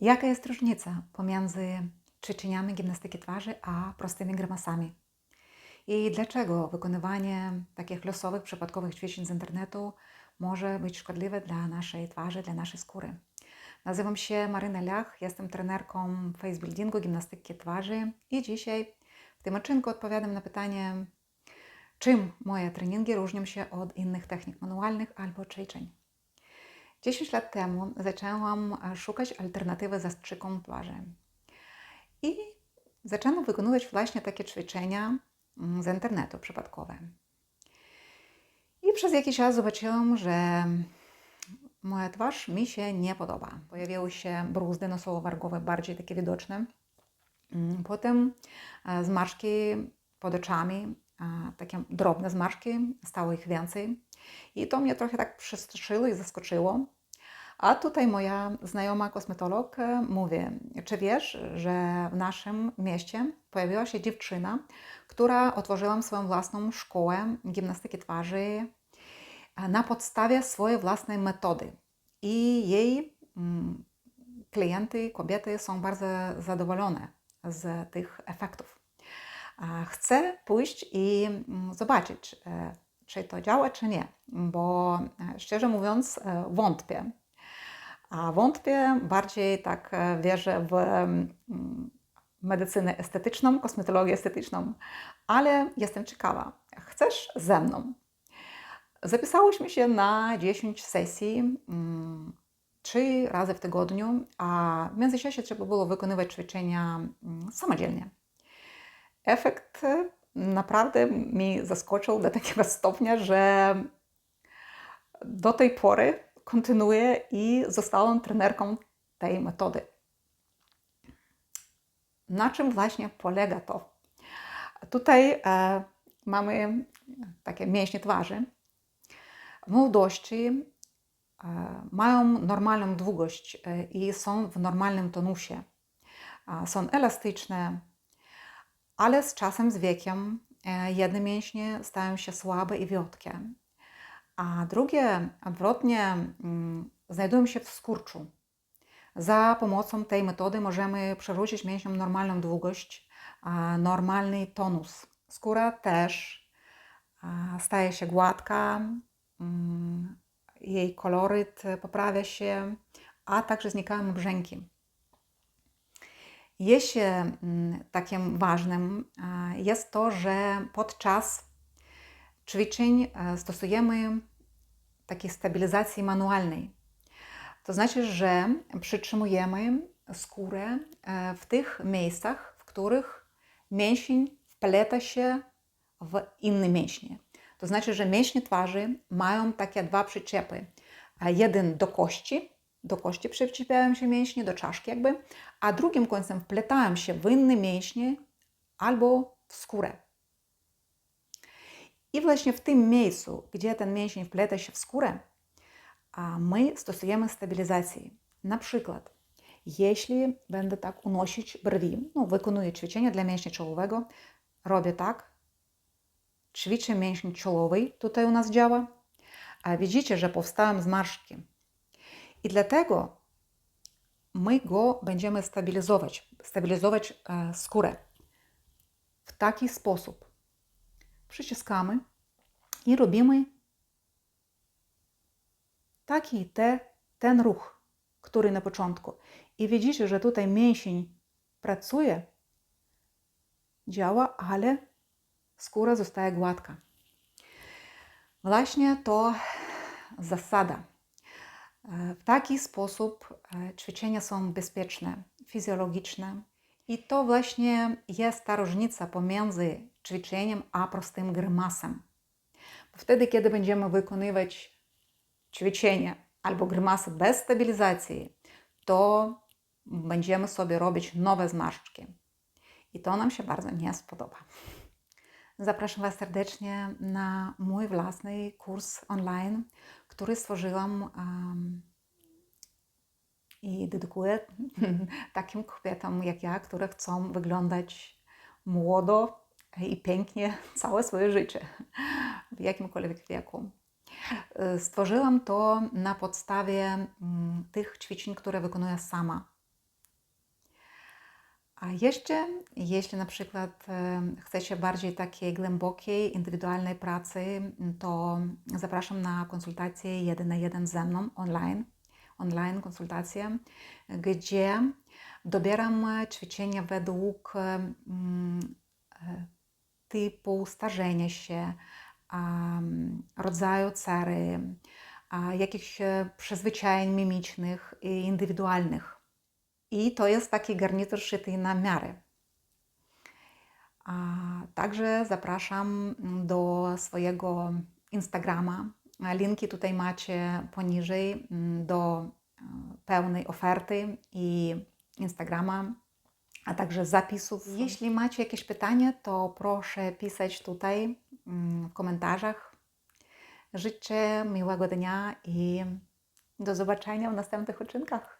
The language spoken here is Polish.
Jaka jest różnica pomiędzy ćwiczeniami gimnastyki twarzy a prostymi grymasami? I dlaczego wykonywanie takich losowych, przypadkowych ćwiczeń z internetu może być szkodliwe dla naszej twarzy, dla naszej skóry? Nazywam się Maryna Lach, jestem trenerką facebuildingu, gimnastyki twarzy i dzisiaj w tym odcinku odpowiadam na pytanie, czym moje treningi różnią się od innych technik manualnych albo ćwiczeń. 10 lat temu zaczęłam e, szukać alternatywy zastrzykom twarzy. I zaczęłam wykonywać właśnie takie ćwiczenia mm, z internetu przypadkowe. I przez jakiś czas zobaczyłam, że moja twarz mi się nie podoba. Pojawiły się bruzdy nosowo-wargowe, bardziej takie widoczne. Mm, Potem e, zmarszki pod oczami, takie drobne zmarszki, stało ich więcej. I to mnie trochę tak przestraszyło i zaskoczyło. A tutaj moja znajoma kosmetolog e, mówi, czy wiesz, że w naszym mieście pojawiła się dziewczyna, która otworzyła swoją własną szkołę gimnastyki twarzy e, na podstawie swojej własnej metody. I jej mm, klienty, kobiety są bardzo zadowolone z tych efektów. Chcę pójść i mm, zobaczyć, e, czy to działa, czy nie, bo e, szczerze mówiąc e, wątpię. A wątpię, bardziej tak e, wierzę w mm, medycynę estetyczną, kosmetologię estetyczną, ale jestem ciekawa. Chcesz ze mną? Zapisałyśmy się na 10 sesji, mm, trzy razy w tygodniu, a w międzyczasie trzeba było wykonywać ćwiczenia mm, samodzielnie. Efekt naprawdę mi zaskoczył do takiego stopnia, że do tej pory kontynuuję i zostałam trenerką tej metody. Na czym właśnie polega to? Tutaj e, mamy takie mięśnie twarzy. Młodości e, mają normalną długość e, i są w normalnym tonusie. E, są elastyczne, ale z czasem, z wiekiem e, jedne mięśnie stają się słabe i wiotkie, a drugie odwrotnie mm, znajdują się w skurczu. Za pomocą tej metody możemy przerzucić mięśniom normalną długość, normalny tonus. Skóra też staje się gładka, mm, jej koloryt poprawia się, a także znikają brzęki. Jeszcze mm, takim ważnym jest to, że podczas ćwiczeń e, stosujemy takiej stabilizacji manualnej. To znaczy, że przytrzymujemy skórę e, w tych miejscach, w których mięsień wpleta się w inne mięśnie. To znaczy, że mięśnie twarzy mają takie dwa przyczepy. A Jeden do kości, do kości przyczepiają się mięśnie, do czaszki jakby, a drugim końcem wpletają się w inne mięśnie albo w skórę. I właśnie w tym miejscu, gdzie ten mięsień wpleta się w skórę, my stosujemy stabilizację. Na przykład, jeśli będę tak unosić brwi, no, wykonuję ćwiczenie dla mięśnia czołowego, robię tak, ćwiczę mięsień czołowy, tutaj u nas działa, a widzicie, że powstałem zmarszczki. I dlatego my go będziemy stabilizować, stabilizować e, skórę w taki sposób. Przyciskamy i robimy taki te, ten ruch, który na początku. I widzicie, że tutaj mięsień pracuje, działa, ale skóra zostaje gładka. Właśnie to zasada. W taki sposób e, ćwiczenia są bezpieczne, fizjologiczne. I to właśnie jest ta różnica pomiędzy ćwiczeniem a prostym grymasem. Bo wtedy, kiedy będziemy wykonywać ćwiczenia albo grymasy bez stabilizacji, to będziemy sobie robić nowe zmarszczki. I to nam się bardzo nie spodoba. Zapraszam Was serdecznie na mój własny kurs online, który stworzyłam um, i dedykuję takim kobietom jak ja, które chcą wyglądać młodo i pięknie całe swoje życie, w jakimkolwiek wieku. Stworzyłam to na podstawie mm, tych ćwiczeń, które wykonuję sama. A jeszcze, jeśli na przykład chcecie bardziej takiej głębokiej, indywidualnej pracy, to zapraszam na konsultację jeden na jeden ze mną online, online konsultację, gdzie dobieram ćwiczenia według mm, typu starzenia się, rodzaju cery, jakichś e, przyzwyczajeń mimicznych i indywidualnych. I to jest taki garnitur szyty na miarę. A także zapraszam do swojego Instagrama. Linki tutaj macie poniżej mm, do e, pełnej oferty i Instagrama, a także zapisów. Jeśli macie jakieś pytania, to proszę pisać tutaj mm, w komentarzach. Życzę miłego dnia i do zobaczenia w następnych odcinkach.